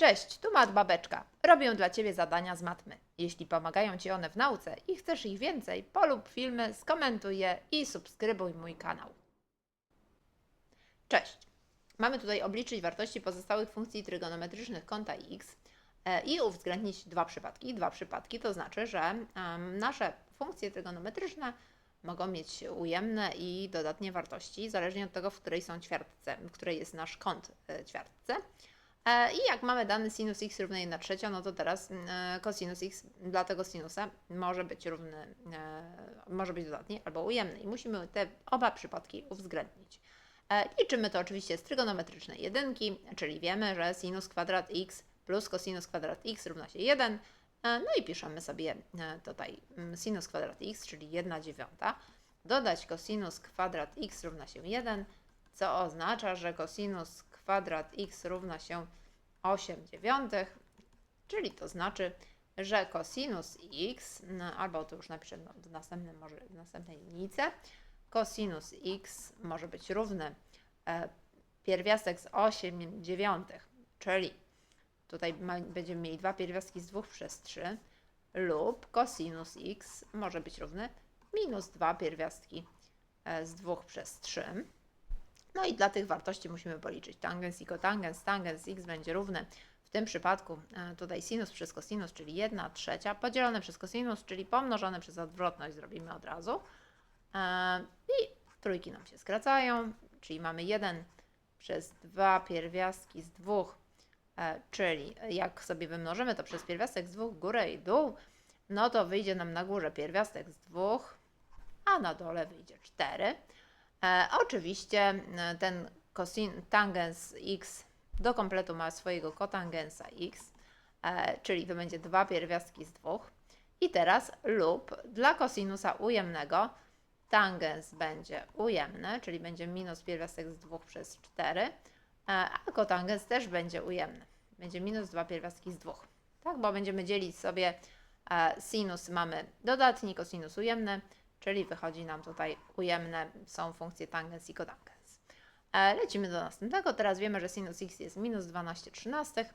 Cześć, tu Mat Babeczka. Robię dla Ciebie zadania z matmy. Jeśli pomagają Ci one w nauce i chcesz ich więcej, polub filmy, skomentuj je i subskrybuj mój kanał. Cześć. Mamy tutaj obliczyć wartości pozostałych funkcji trygonometrycznych kąta x e, i uwzględnić dwa przypadki. Dwa przypadki to znaczy, że nasze funkcje trygonometryczne mogą mieć ujemne i dodatnie wartości, zależnie od tego, w której są ćwiartce, w której jest nasz kąt e, ćwiartce. E, I jak mamy dany sinus x równy 1 trzecia, no to teraz mm, e, cosinus x dla tego sinusa może być równy, e, może być dodatni albo ujemny. I musimy te oba przypadki uwzględnić. Liczymy to oczywiście z trygonometrycznej jedynki, czyli wiemy, że sinus kwadrat x plus cosinus kwadrat x równa się 1. E, No i piszemy sobie tutaj mm, sinus kwadrat x, czyli 1 dziewiąta, dodać cosinus kwadrat x równa się 1, co oznacza, że cosinus kwadrat x równa się 8 dziewiątych, czyli to znaczy, że cosinus x, no, albo to już napiszę w, następnym, może w następnej linijce, cosinus x może być równy e, pierwiastek z 8 dziewiątych, czyli tutaj ma, będziemy mieli dwa pierwiastki z 2 przez 3 lub cosinus x może być równy minus 2 pierwiastki e, z 2 przez 3. No i dla tych wartości musimy policzyć tangens i kotangens. Tangens x będzie równy w tym przypadku e, tutaj sinus przez cosinus, czyli 1 trzecia, podzielone przez cosinus, czyli pomnożone przez odwrotność zrobimy od razu. E, I trójki nam się skracają, czyli mamy 1 przez 2 pierwiastki z 2, e, czyli jak sobie wymnożymy to przez pierwiastek z 2 górę i dół, no to wyjdzie nam na górze pierwiastek z 2, a na dole wyjdzie 4. E, oczywiście e, ten cosin, tangens x do kompletu ma swojego kotangensa x, e, czyli to będzie dwa pierwiastki z dwóch. I teraz lub dla kosinusa ujemnego tangens będzie ujemny, czyli będzie minus pierwiastek z 2 przez 4, e, a kotangens też będzie ujemny. Będzie minus 2 pierwiastki z 2. Tak, bo będziemy dzielić sobie sinus mamy dodatni, kosinus ujemny, czyli wychodzi nam tutaj ujemne są funkcje tangens i kotangens. E, Lecimy do następnego. Teraz wiemy, że sinus x jest minus 12 trzynastych.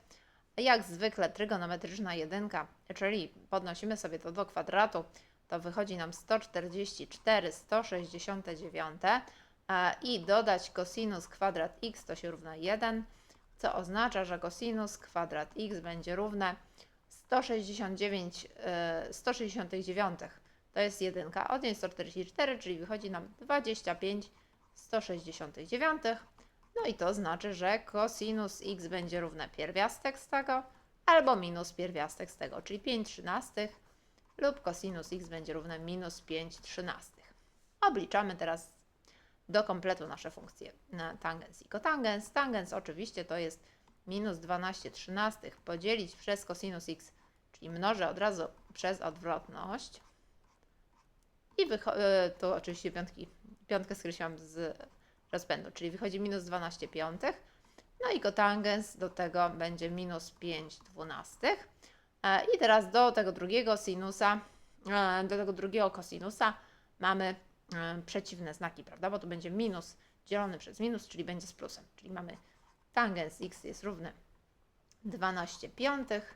Jak zwykle trygonometryczna jedynka, czyli podnosimy sobie to do kwadratu, to wychodzi nam 144 169 e, i dodać cosinus kwadrat x to się równa 1, co oznacza, że cosinus kwadrat x będzie równe 169, e, 169 to jest jedynka, odjąć 144, czyli wychodzi nam 25 169. No i to znaczy, że cosinus x będzie równe pierwiastek z tego, albo minus pierwiastek z tego, czyli 5 trzynastych, lub cosinus x będzie równe minus 5 trzynastych. Obliczamy teraz do kompletu nasze funkcje na tangens i kotangens. Tangens oczywiście to jest minus 12 trzynastych podzielić przez cosinus x, czyli mnożę od razu przez odwrotność. I e, to oczywiście piątki, piątkę skreśliłam z rozpędu, czyli wychodzi minus 12 piątych. No i kotangens do tego będzie minus 5 dwunastych. E, I teraz do tego drugiego sinusa, e, do tego drugiego kosinusa mamy przeciwne znaki, prawda? Bo tu będzie minus dzielony przez minus, czyli będzie z plusem. Czyli mamy tangens x jest równy 12 piątych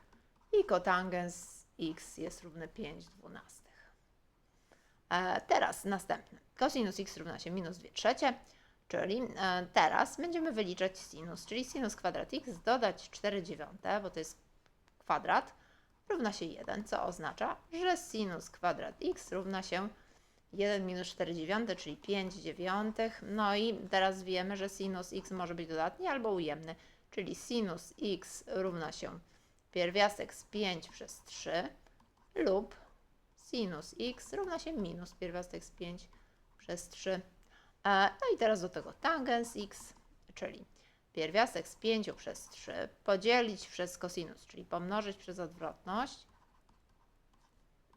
i kotangens x jest równy 5 dwunastych. E, Teraz następny. Cosinus x równa się minus 2 trzecie, czyli e, teraz będziemy wyliczać sinus, czyli sinus kwadrat x dodać 4 dziewiąte, bo to jest kwadrat, równa się 1, co oznacza, że sinus kwadrat x równa się 1 minus 4 dziewiąte, czyli 5 dziewiątych. No i teraz wiemy, że sinus x może być dodatni albo ujemny, czyli sinus x równa się pierwiastek z 5 przez 3 lub sinus x równa się minus pierwiastek z 5 przez 3. E, No i teraz do tego tangens x, czyli pierwiastek z 5 przez 3 podzielić przez cosinus, czyli pomnożyć przez odwrotność.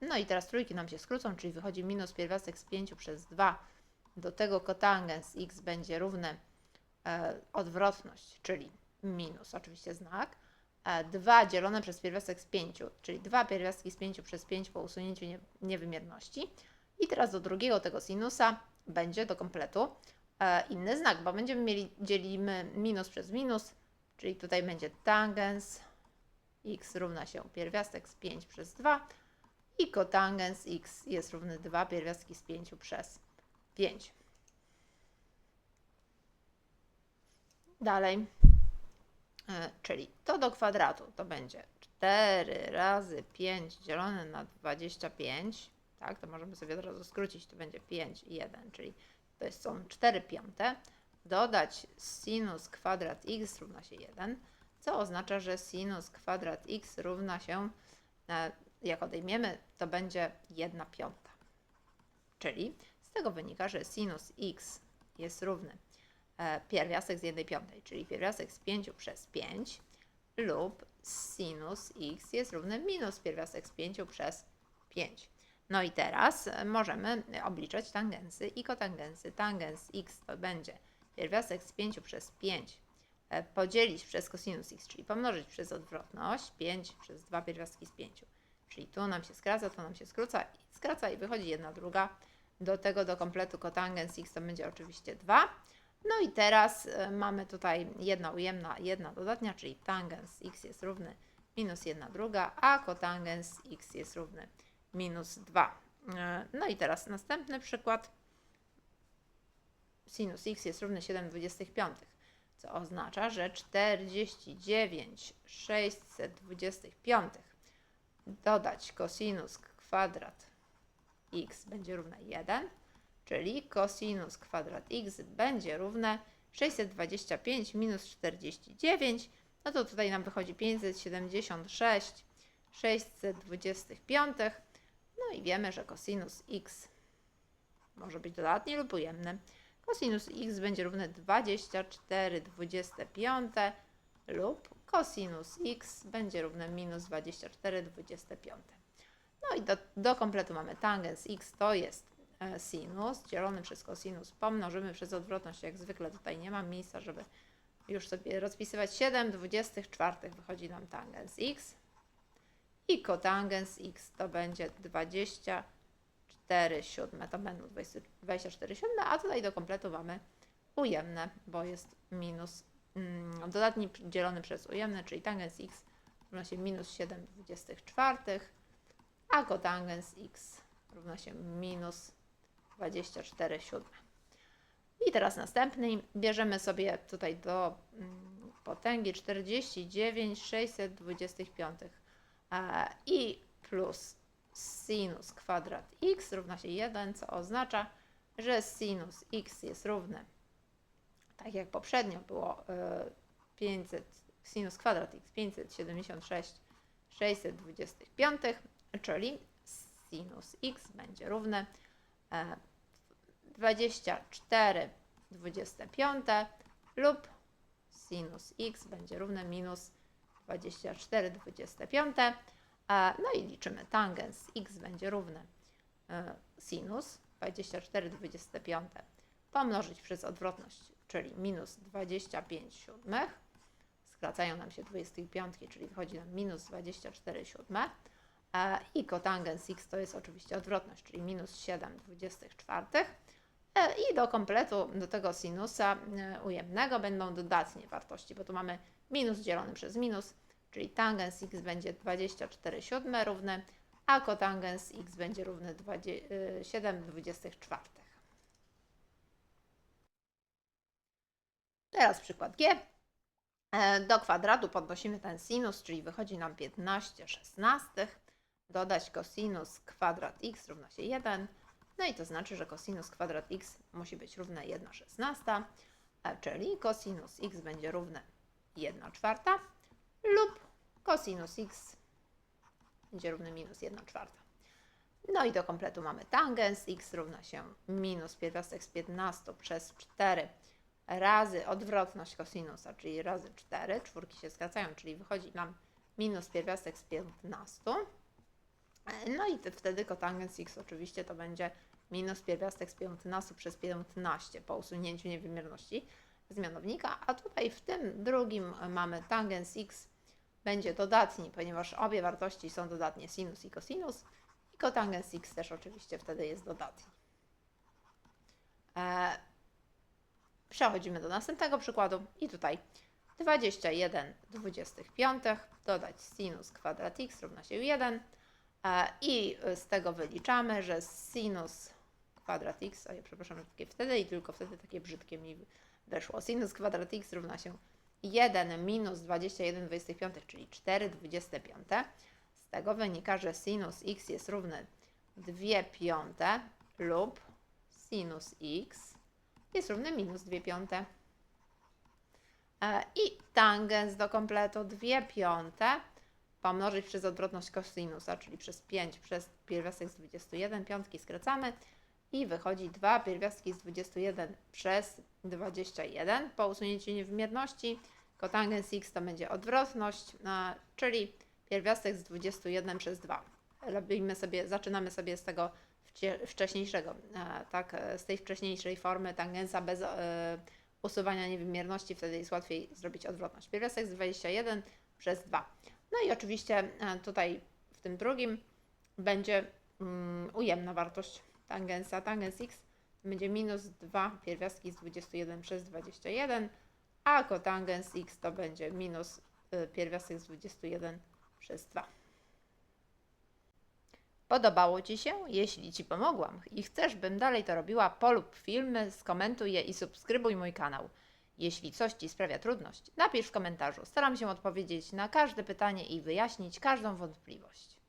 No i teraz trójki nam się skrócą, czyli wychodzi minus pierwiastek z 5 przez 2. Do tego kotangens x będzie równy e, odwrotność, czyli minus oczywiście znak. 2 dzielone przez pierwiastek z 5, czyli 2 pierwiastki z 5 przez 5 po usunięciu nie, niewymierności. I teraz do drugiego tego sinusa będzie do kompletu e, inny znak, bo będziemy mieli, dzielimy minus przez minus, czyli tutaj będzie tangens x równa się pierwiastek z 5 przez 2 i kotangens x jest równy 2 pierwiastki z 5 przez 5. Dalej, czyli to do kwadratu to będzie 4 razy 5 dzielone na 25, tak, to możemy sobie od razu skrócić, to będzie 5 i 1, czyli to są 4 piąte, dodać sinus kwadrat x równa się 1, co oznacza, że sinus kwadrat x równa się, e, jak odejmiemy, to będzie 1 piąta. Czyli z tego wynika, że sinus x jest równy e, pierwiastek z 1 piątej, czyli pierwiastek z 5 przez 5 lub sinus x jest równy minus pierwiastek z 5 przez 5. No i teraz e, możemy obliczać tangensy i kotangensy. Tangens x to będzie pierwiastek z 5 przez 5 e, podzielić przez cosinus x, czyli pomnożyć przez odwrotność 5 przez 2 pierwiastki z 5. Czyli tu nam się skraca, tu nam się skróca, skraca i wychodzi jedna druga. Do tego do kompletu kotangens x to będzie oczywiście 2. No i teraz e, mamy tutaj jedna ujemna, jedna dodatnia, czyli tangens x jest równy minus jedna druga, a kotangens x jest równy minus 2. E, No i teraz następny przykład. Sinus x jest równy 7,25, co oznacza, że 49 625 dodać kosinus kwadrat x będzie równe 1, czyli kosinus kwadrat x będzie równe 625 minus 49, no to tutaj nam wychodzi 576 625, no i wiemy, że kosinus x może być dodatni lub ujemny. Kosinus x będzie równy 24 25 lub kosinus x będzie równe minus 24 25. No i do, do kompletu mamy tangens x, to jest sinus dzielony przez kosinus, pomnożymy przez odwrotność, jak zwykle tutaj nie mam miejsca, żeby już sobie rozpisywać. 7 24 wychodzi nam tangens x i kotangens x to będzie 24 siódme, to będą 20 24 siódme, a tutaj do kompletu mamy ujemne, bo jest minus mm, dodatni dzielony przez ujemne, czyli tangens x równa się minus 7 24, a kotangens x równa się minus 24 siódme. I teraz następny, bierzemy sobie tutaj do mm, potęgi 49 625 e, i plus sinus kwadrat x równa się 1, co oznacza, że sinus x jest równy, tak jak poprzednio było e, 500, sinus kwadrat x 576 625, czyli sinus x będzie równy. e, 24 25 lub sinus x będzie równe minus 24 25. E, No i liczymy tangens x będzie równy e, sinus 24 25 pomnożyć przez odwrotność, czyli minus 25 siódmych. Skracają nam się 25, czyli wychodzi nam minus 24 siódme. I kotangens x to jest oczywiście odwrotność, czyli minus 7 24. E, I do kompletu, do tego sinusa e, ujemnego będą dodatnie wartości, bo tu mamy minus dzielony przez minus, czyli tangens x będzie 24 siódme równy, a kotangens x będzie równy 20, e, 7 24. Teraz przykład G. E, Do kwadratu podnosimy ten sinus, czyli wychodzi nam 15 szesnastych. Dodać kosinus kwadrat x równa się 1. No i to znaczy, że kosinus kwadrat x musi być równe 1 szesnasta, czyli kosinus x będzie równe 1 czwarta lub kosinus x będzie równy minus 1 czwarta. No i do kompletu mamy tangens x równa się minus pierwiastek z 15 przez 4 razy odwrotność kosinusa, czyli razy 4, czwórki się skracają, czyli wychodzi nam minus pierwiastek z 15. No i te- wtedy kotangens x oczywiście to będzie minus pierwiastek z 15 przez 15 po usunięciu niewymierności z mianownika, a tutaj w tym drugim mamy tangens x będzie dodatni, ponieważ obie wartości są dodatnie, sinus i cosinus. I kotangens x też oczywiście wtedy jest dodatni. E, Przechodzimy do następnego przykładu. I tutaj 21 25 dodać sinus kwadrat x równa się 1 e, i z tego wyliczamy, że sinus kwadrat x, a ja przepraszam, takie wtedy i tylko wtedy takie brzydkie mi weszło. Sinus kwadrat x równa się 1 minus 21 25, czyli 4 25. Z tego wynika, że sinus x jest równy 2 piąte lub sinus x jest równy minus 2 piąte. E, I tangens do kompletu 2 piąte pomnożyć przez odwrotność kosinusa, czyli przez 5 przez pierwiastek z 21, piątki skracamy i wychodzi 2 pierwiastki z 21 przez 21. Po usunięciu niewymierności kotangens x to będzie odwrotność, e, czyli pierwiastek z 21 przez 2. Robimy sobie, zaczynamy sobie z tego wcześniejszego, e, tak, e, z tej wcześniejszej formy tangensa bez usuwania niewymierności, wtedy jest łatwiej zrobić odwrotność. Pierwiastek z 21 przez 2. No i oczywiście e, tutaj w tym drugim będzie mm, ujemna wartość tangensa. Tangens x będzie minus 2 pierwiastki z 21 przez 21, a kotangens x to będzie minus y, pierwiastek z 21 przez 2. Podobało Ci się? Jeśli Ci pomogłam i chcesz, bym dalej to robiła, polub filmy, skomentuj je i subskrybuj mój kanał. Jeśli coś Ci sprawia trudność, napisz w komentarzu. Staram się odpowiedzieć na każde pytanie i wyjaśnić każdą wątpliwość.